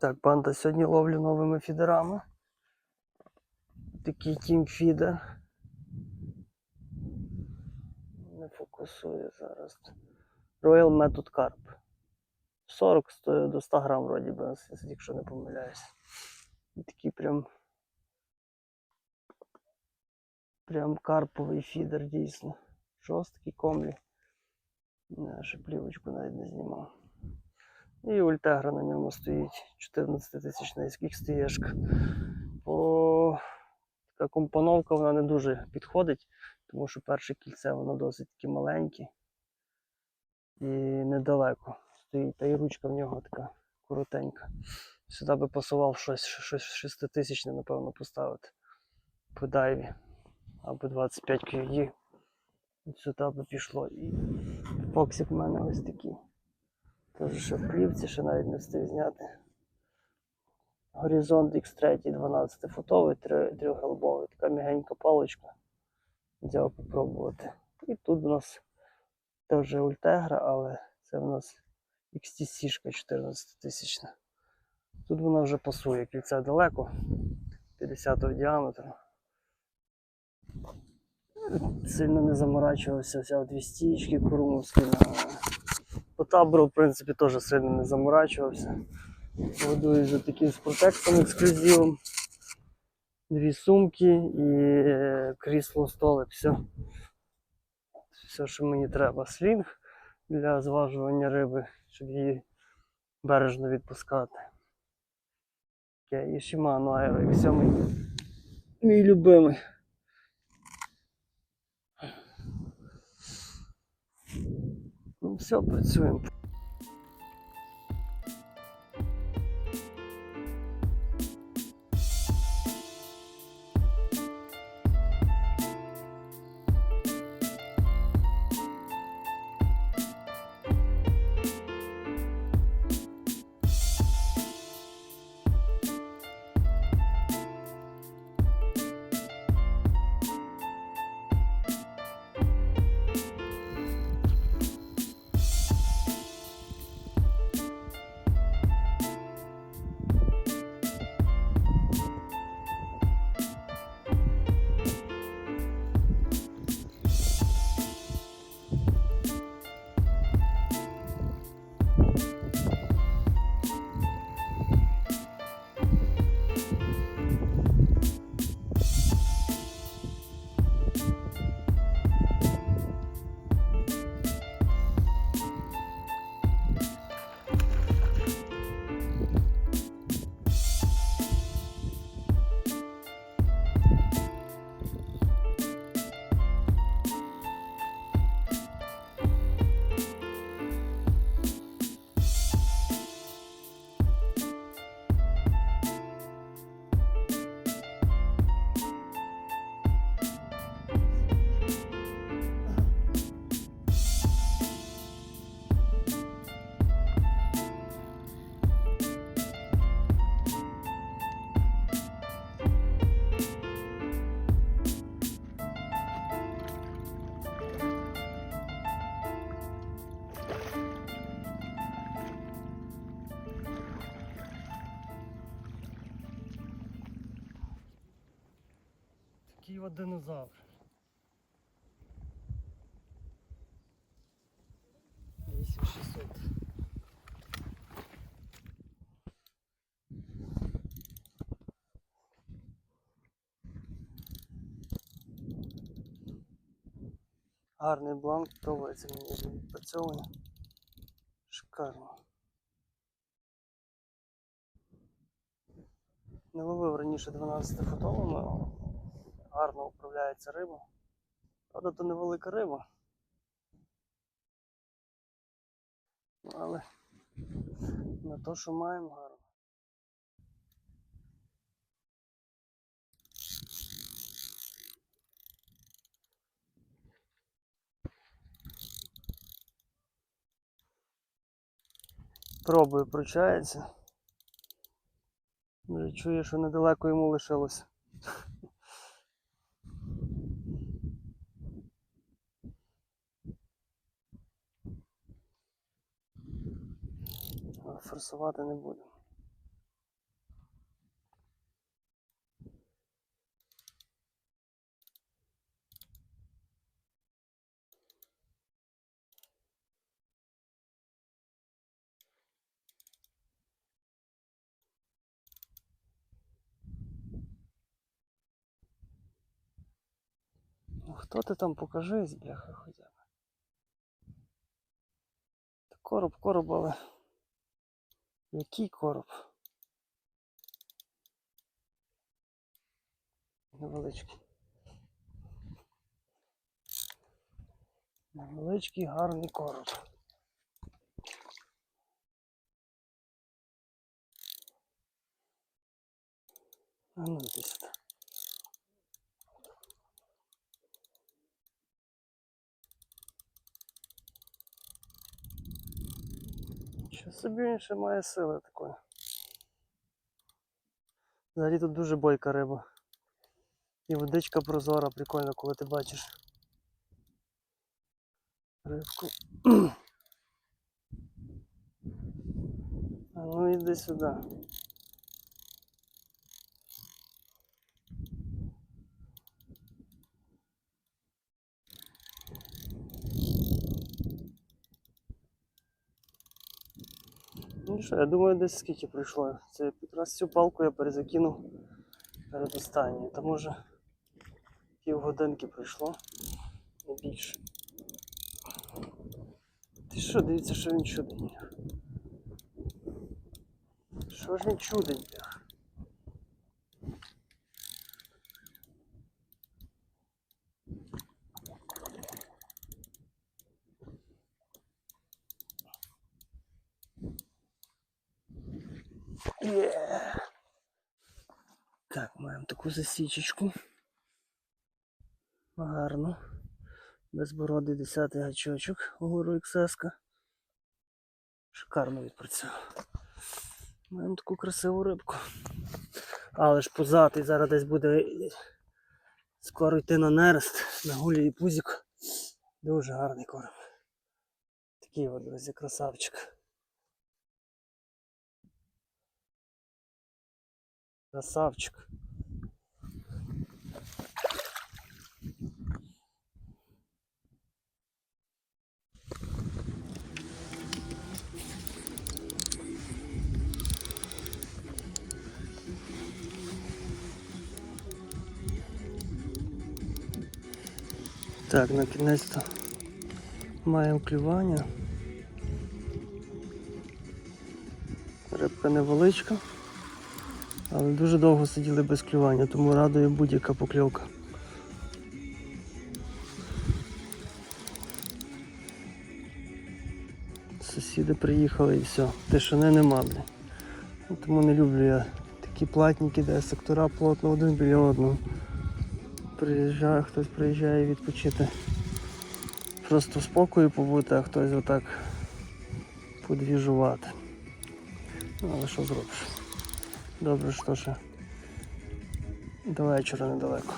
Так, банда сьогодні ловлю новими фідерами. Такий тімфідер. Не фокусує зараз. Royal Method Carp. 40 сто- до 100 грам вроді би, якщо не помиляюсь. Такий прям. Прям карповий фідер дійсно. Жорсткий комлі. Я ще плівочку навіть не знімав. І ультегра на ньому стоїть 14 тисячна стієшка. По... Така компоновка вона не дуже підходить, тому що перше кільце воно досить таки маленьке і недалеко стоїть. Та й ручка в нього така коротенька. Сюди би пасував щось, щось шеститисячне, напевно, поставити по дайві. Або 25 QD. От Сюди би пішло. І фоксик в мене ось такий. Теж ще в плівці, ще навіть не встиг зняти. Горизонт X3 12 футовий, трьохголбовий, така м'ягенька паличка. Взяв попробувати. І тут у нас теж ультегра, але це в нас XTC 14 тисячна. Тут вона вже пасує, кільце далеко, 50 діаметру. Сильно не заморачувався, взяв дві стічки курумовські на по табору, в принципі, теж сильно не заморачувався. Годую за таким спортекстом ексклюзивом. Дві сумки і е, крісло столик. Все. Все, що мені треба. Слінг для зважування риби, щоб її бережно відпускати. Окей, і Shimano Aero X7. Мій любимий. Все, працюємо. Динозавр. Вісім 600. Гарний бланк, подобається мені відпрацьований. Шикарно. Не ловив раніше 12 фотовими, але гарно управляється риба. Правда, то невелика риба. Але на те, що маємо гарно. Пробую, пручається. Вже чую, що недалеко йому лишилося. форсувати не будемо. Ну, хто ти там покажись, бляха, хоча б. Короб, короб, але... Який короб? Невеличкий. Невеличкий гарний короб. А ну сюди. Що собі ще має сили такої. Взагалі тут дуже бойка риба. І водичка прозора, прикольно, коли ти бачиш рибку. А ну іди сюди. Ну що, я думаю, десь скільки пройшло. Це якраз цю палку я перезакинув перед останньою. Та може півгодинки пройшло, не більше. Ти що, дивіться, що він чудень. Що ж він чудить, бляха? Так, маємо таку засічечку. Гарно. Безбородий 10 гачочок угору XS. Шикарно відпрацював. Маємо таку красиву рибку. Але ж позатий зараз десь буде скоро йти на нерест, на гулі і пузик. Дуже гарний корм. Такий от, друзі, красавчик. Красавчик. Так, на кінець-то маємо клювання. Рибка невеличка. Але дуже довго сиділи без клювання, тому радує будь-яка покльовка. Сусіди приїхали і все. Тишини нема, блін. Ну, Тому не люблю я такі платники, де сектора плотно один біля одного. Приїжджає, хтось приїжджає відпочити. Просто в спокою побути, а хтось отак подвіжувати. Ну, але що зробиш? Добре, що ще до вечора недалеко.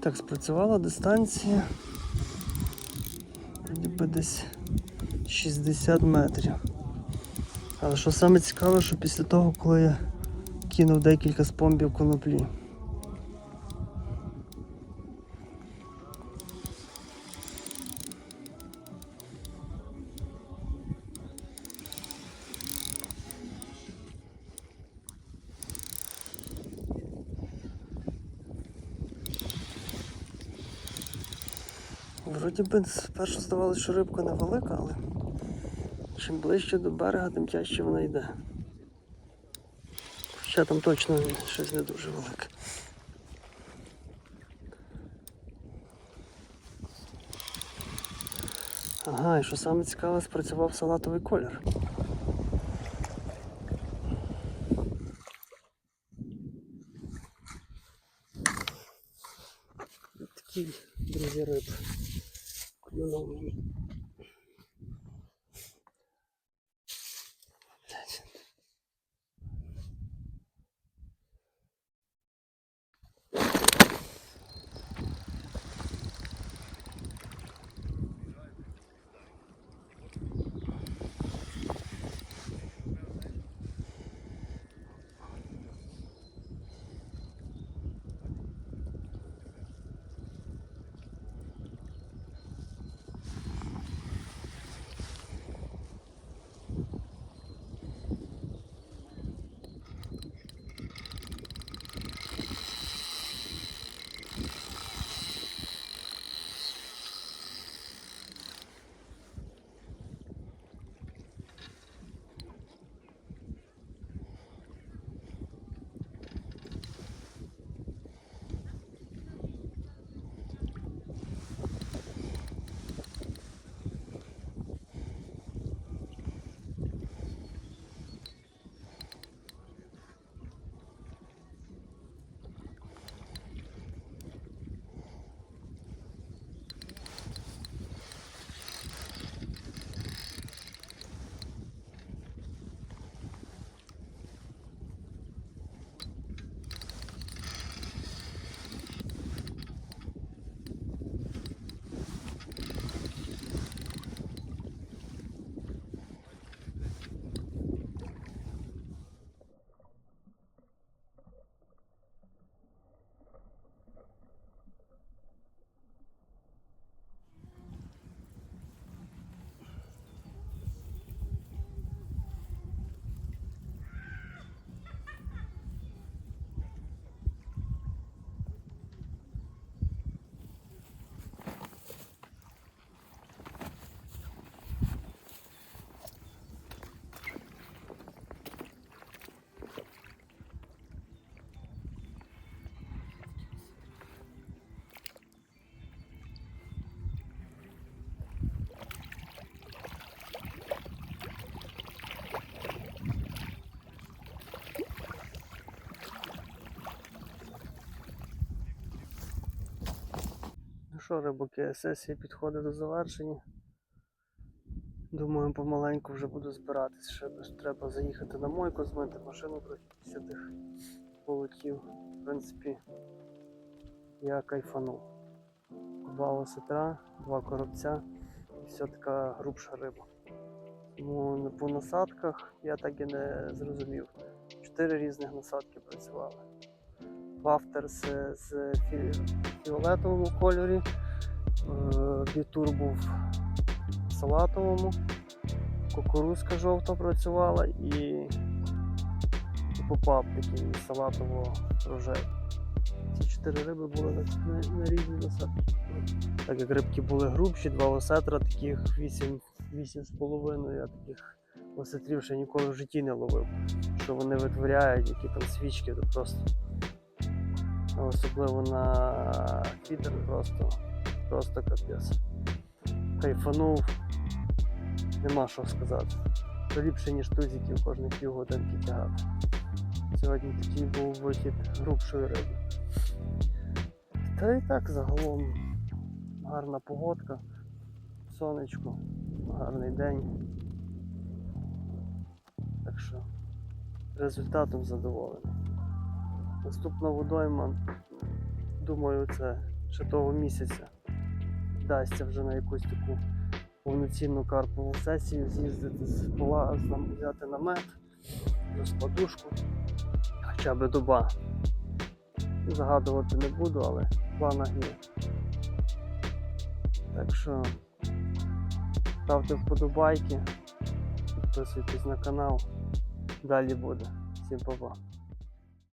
Так, спрацювала дистанція. Ніби десь 60 метрів. Але що саме цікаве, що після того, коли я кинув декілька спомбів коноплі. Вроді би спершу здавалося, що рибка невелика, але чим ближче до берега, тим тяжче вона йде. Хоча там точно щось не дуже велике. Ага, і що саме цікаве, спрацював салатовий колір. Такий, друзі, риб. Клюнув мені. Що, рибаки, сесія підходить до завершення. Думаю, помаленьку вже буду збиратись. Ще треба заїхати на мойку, змити машину трохи після тих полотів. В принципі, я кайфанув. Два осетра, два коробця і все така грубша риба. Тому по насадках я так і не зрозумів. Чотири різних насадки працювали. Вафтерс з фіолетовому кольорі, бітур був в салатовому, кукурузка жовта працювала і, і попап такий салатово рожевий. Ці чотири риби були на, на, на різні насадки. Так як рибки були грубші, два осетра, таких 8, 8,5, я таких осетрів ще ніколи в житті не ловив. Що вони витворяють, які там свічки, то просто. Особливо на фідер просто, просто капець. Кайфанув, нема що сказати. То ліпше, ніж тузиків кожних півгодинки тягати. Сьогодні такий був вихід грубшої риби. Та і так загалом гарна погодка, сонечко, гарний день. Так що результатом задоволений. Наступна водойма, думаю, це ще того місяця вдасться вже на якусь таку повноцінну карпову сесію з'їздити з пола, з нам взяти намет, розкладушку, хоча б доба. Загадувати не буду, але в планах є. Так що ставте вподобайки, підписуйтесь на канал. Далі буде. Всім па-па.